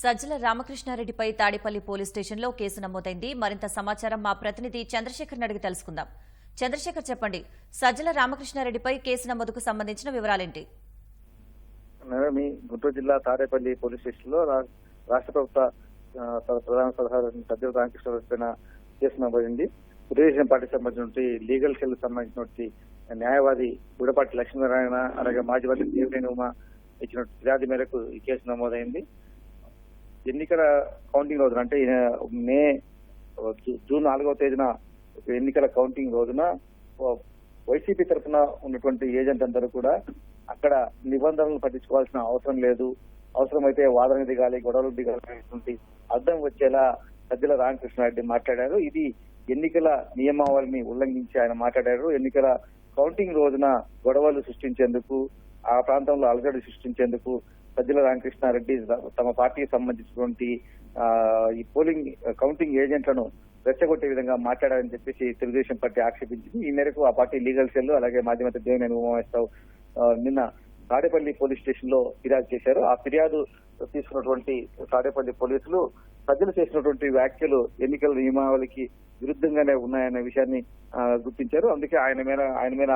సజ్జల రామకృష్ణారెడ్డిపై తాడేపల్లి పోలీస్ స్టేషన్లో కేసు నమోదైంది. మరింత సమాచారం మా ప్రతినిధి చంద్రశేఖర్ అడిగి తెలుసుకుందాం. చంద్రశేఖర్ చెప్పండి. సజ్జల రామకృష్ణారెడ్డిపై కేసు నమోదుకు సంబంధించిన వివరాలేంటి? నగరమి గుంటూరు జిల్లా తాడేపల్లి పోలీస్ స్టేషన్లో రాష్ట్ర ప్రభుత్వ ప్రధాన సలహా సజ్జల రామకృష్ణ పైన కేసు నమోదైంది. తెలుగుదేశం పార్టీకి సంబంధించిన లీగల్ సెల్ సంబంధించినటువంటి న్యాయవాది గుడపాటి లక్ష్మీనారాయణ అలాగే మాజీ మంత్రి దేవినేని ఉమ ఇచ్చిన ఫిర్యాదు మేరకు ఈ కేసు నమోదైంది. ఎన్నికల కౌంటింగ్ రోజున అంటే మే జూన్ నాలుగవ తేదీన ఎన్నికల కౌంటింగ్ రోజున వైసీపీ తరఫున ఉన్నటువంటి ఏజెంట్ అందరూ కూడా అక్కడ నిబంధనలు పట్టించుకోవాల్సిన అవసరం లేదు. అవసరమైతే వాదన దిగాలి గొడవలు దిగాలి అర్థం వచ్చేలా సజ్జల రామకృష్ణారెడ్డి మాట్లాడారు. ఇది ఎన్నికల నియమావళిని ఉల్లంఘించి ఆయన మాట్లాడారు. ఎన్నికల కౌంటింగ్ రోజున గొడవలు సృష్టించేందుకు ఆ ప్రాంతంలో అలజడి సృష్టించేందుకు సజ్జల రామకృష్ణారెడ్డి తమ పార్టీకి సంబంధించినటువంటి ఈ పోలింగ్ కౌంటింగ్ ఏజెంట్లను రెచ్చగొట్టే విధంగా మాట్లాడారని చెప్పేసి తెలుగుదేశం పార్టీ ఆక్షేపించింది. ఈ మేరకు ఆ పార్టీ లీగల్ సెల్ అలాగే మాజీ మంత్రి దేవినేని ఉమామేశ్వరరావు నిన్న తాడేపల్లి పోలీస్ స్టేషన్లో ఫిర్యాదు చేశారు. ఆ ఫిర్యాదు తీసుకున్నటువంటి తాడేపల్లి పోలీసులు సజ్జలు చేసినటువంటి వ్యాఖ్యలు ఎన్నికల నియమావళికి విరుద్ధంగానే ఉన్నాయనే విషయాన్ని గుర్తించారు. అందుకే ఆయన మీద ఆయన మీద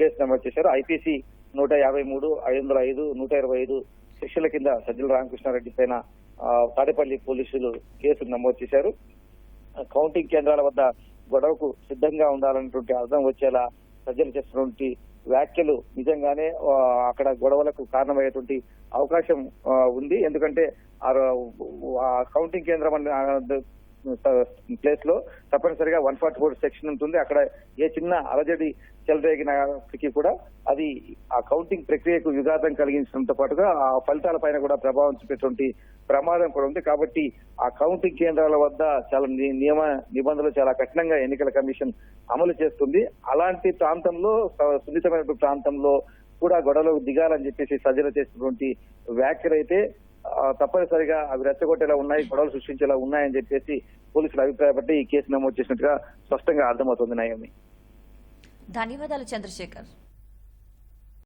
కేసు నమోదు చేశారు. ఐపీసీ నూట యాభై మూడు ఐదు వందల ఐదు నూట ఇరవై ఐదు శిక్షల కింద సజ్జల రామకృష్ణారెడ్డి పైన తాడేపల్లి పోలీసులు కేసు నమోదు చేశారు. కౌంటింగ్ కేంద్రాల వద్ద గొడవకు సిద్ధంగా ఉండాలన్నటువంటి అర్థం వచ్చేలా సజ్జలు చేస్తున్నటువంటి వ్యాఖ్యలు నిజంగానే అక్కడ గొడవలకు కారణమయ్యేటువంటి అవకాశం ఉంది. ఎందుకంటే ఆ కౌంటింగ్ కేంద్రం ప్లేస్లో తప్పనిసరిగా వన్ ఫార్టీ ఫోర్ సెక్షన్ ఉంటుంది. అక్కడ ఏ చిన్న అలజడి చెలరేగినప్పటికీ కూడా అది ఆ కౌంటింగ్ ప్రక్రియకు విఘాతం కలిగించడంతో పాటుగా ఆ ఫలితాల పైన కూడా ప్రభావం చూపేటువంటి ప్రమాదం కూడా ఉంది. కాబట్టి ఆ కౌంటింగ్ కేంద్రాల వద్ద చాలా ని- నియమ నిబంధనలు చాలా కఠినంగా ఎన్నికల కమిషన్ అమలు చేస్తుంది. అలాంటి ప్రాంతంలో సున్నితమైనటువంటి ప్రాంతంలో కూడా గొడవలకు దిగాలని చెప్పేసి సజ్జల చేసినటువంటి వ్యాఖ్యలైతే తప్పనిసరిగా అవి రెచ్చగొట్టేలా ఉన్నాయి గొడవలు సృష్టించేలా ఉన్నాయని చెప్పేసి పోలీసులు అభిప్రాయపడి ఈ కేసు నమోదు చేసినట్టుగా స్పష్టంగా అర్థమవుతుంది నయమి. ధన్యవాదాలు చంద్రశేఖర్.